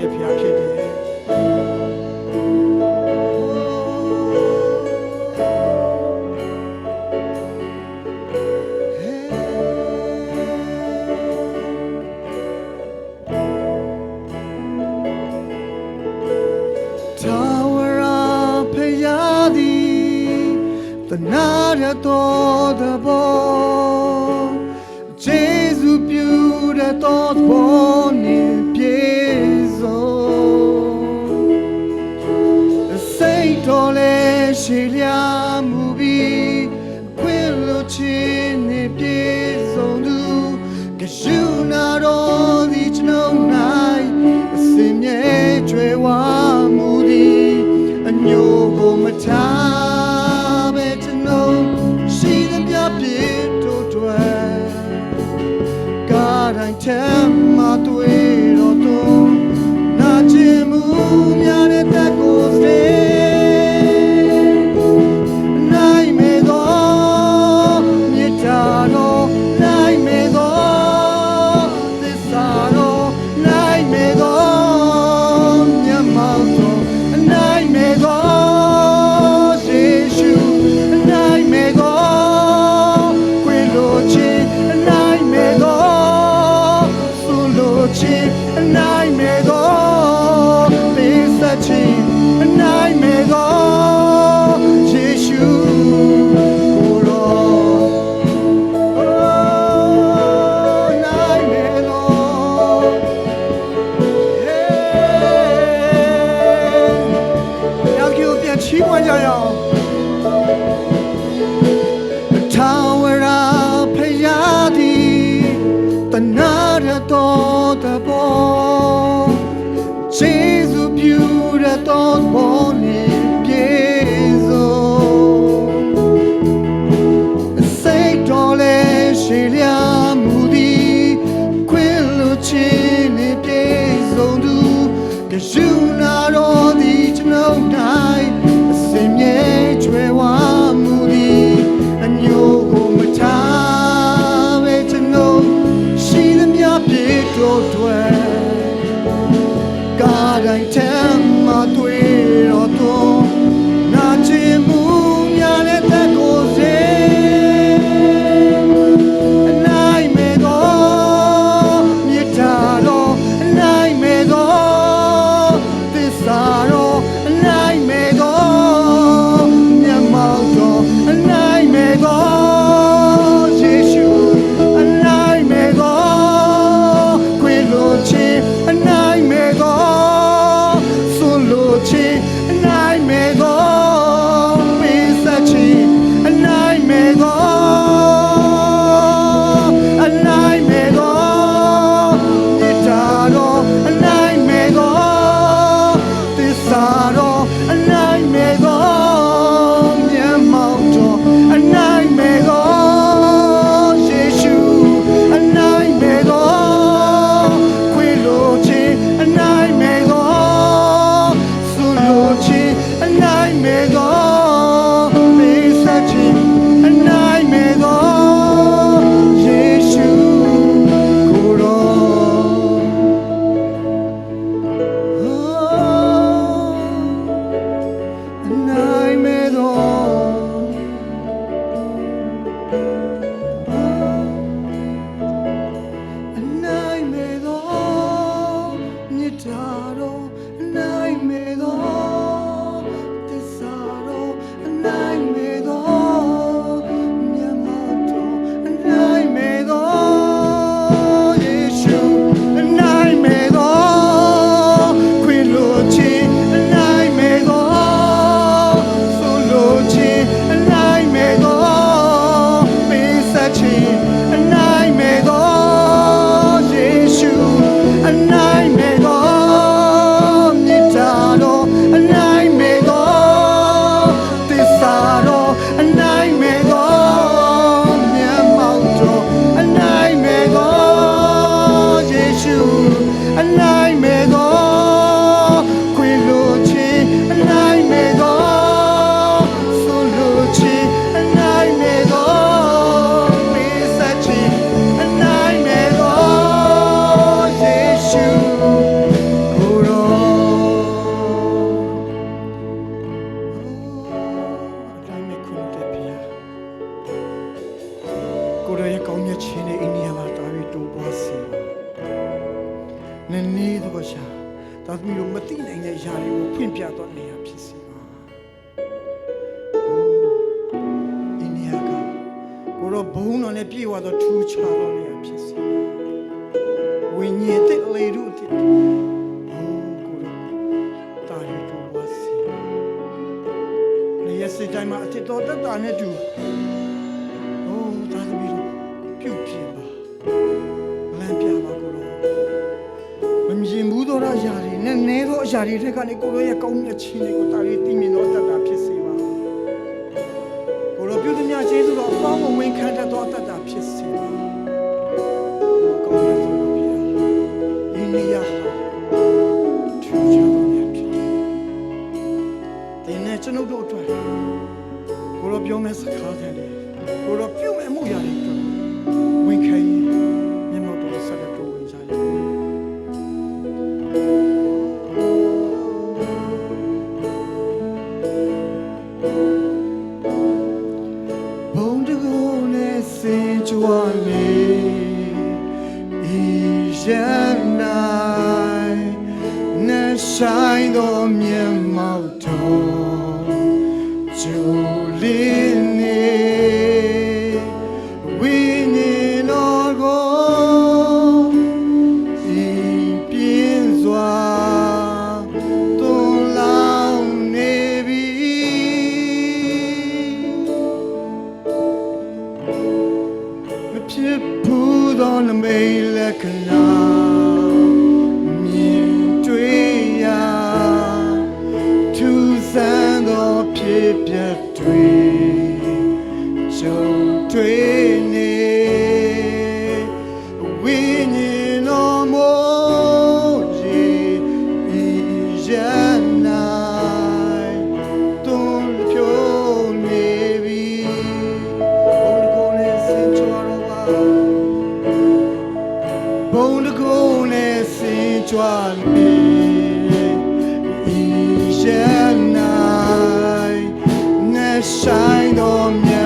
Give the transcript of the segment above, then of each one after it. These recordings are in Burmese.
တဲ့ဘုရားဖြ လဲရှ ရတော် ဝိညာဉ်တဲ့လေတို့တဲ့ဟိုကိုတော့တာရီတို့ဝါစီနေရစိတ်တိုင်းမှာအစ်တော်တက်တာနဲ့တူဟိုသာသမီတို့ပြုတ်ပြပါလမ်းပြပါကိုတော့မမြင်ဘူးသောအရာတွေနဲ့နဲသောအရာတွေထက်ကနေကိုရောရဲ့ကောင်းမြတ်ခြင်းတွေကိုတာရီသိမြင်တော့တတ်တာ ရန်နိုင်နဲ့ဆိုင်တော်မြတ်မောက်တော်ကျူလင်း မိတ်လက္ခဏာမြင်တွေ့ရာသူစံသောဖြစ်ပျက်တွေ ဘုန်းတော်နဲ့စင်ကြွားနေဤရန်နိုင်နဲ့ဆိုင်တော်မြတ်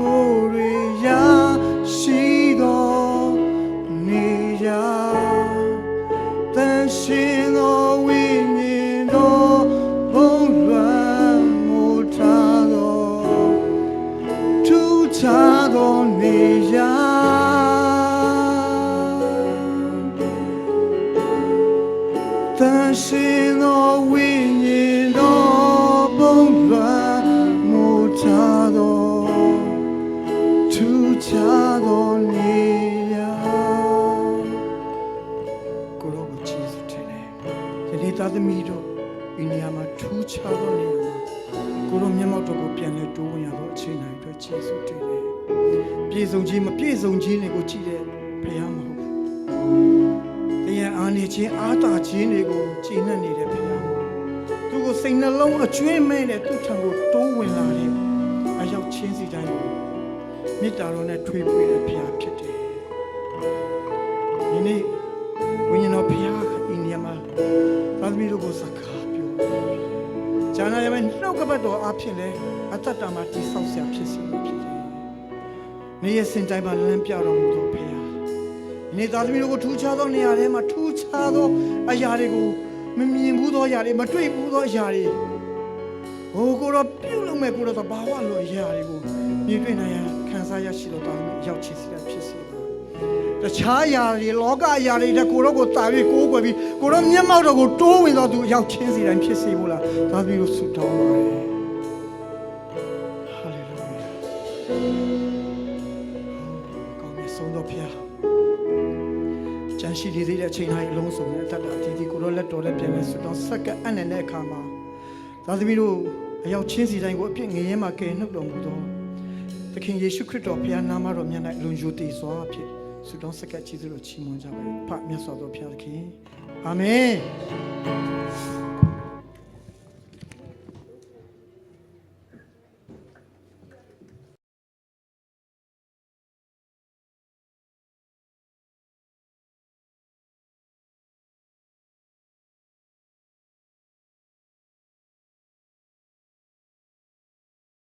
ခြ ပြေဆုံးခြင်းမပြေဆုံးခြင်းတွေကိုကြည့်တဲ့ဘုရားမဟုတ်ဘူး။တရားအားနေခြင်းအားတာခြင်းတွေကိုကြည်နှံ့နေတဲ့ဘုရားမဟုတ်ဘူး။သူကိုစိတ်နှလုံးအကျွမ်းမဲ့တဲ့သူ့ထံကိုတိုးဝင်လာတဲ့အရောက်ချင်းစီတိုင်းကိုမေတ္တာတော်နဲ့ထွေးပွေတဲ့ဘုရားဖြစ်တယ်။ဒီနေ့ဝိညာဉ်တော်ဖျားအိန္ဒိယမှာသာသမီတို့ကိုစကားပြော။ဂျာနာရမယ်နှုတ်ကပတ်တော်အဖြစ်လဲအတ္တတာမှာတိဆောက်ဆရာဖြစ်စီမှာဖြစ်တယ်။ နေ့ရက်စင်တိုင်းမှာလမ်းပြတော်မူသောဖျား။နေ့သာသမီတို့ကိုထူးခြားသောနေရာထဲမှာထူးခြားသောအရာတွေကိုမမြင်ဘူးသောအရာတွေမတွေ့ဘူးသောအရာတွေဟိုကိုတော့ပြုတ်လို့မဲ့ကိုတော့သဘာဝလိုအရာတွေကိုမြင်တွေ့နိုင်ရန်ခံစားရရှိတော့တာရောက်ချစ်စရာဖြစ်စီပါတခြားအရာတွေလောကအရာတွေတက်ကိုတော့ကိုတာပြီးကိုးကွယ်ပြီးကိုတော့မျက်မှောက်တော့ကိုတိုးဝင်တော့သူရောက်ချင်းစီတိုင်းဖြစ်စေဖို့လားဒါပြီးလို့ဆုတောင်းပါတယ် ရှိနေသေးတဲ့အချိန်တိုင်းအလုံးစုံနဲ့တတ်တာဒီဒီကိုတော့လက်တော်လက်ပြန်လဲဆုတောင်းစက္ကန့်အနက်နဲ့အခါမှာဒါသမီးတို့အရောက်ချင်းစီတိုင်းကိုအပြစ်ငရဲမှာကယ်နှုတ်တော်မူသောသခင်ယေရှုခရစ်တော်ဖခင်နာမတော်မြတ်၌လုံခြုံတည်စွာဖြင့်ဆုတောင်းစက္ကပ်ချီးစွာချီးမွမ်းကြပါ၏ဖမြတ်စွာသောဖခင်သခင်အာမင်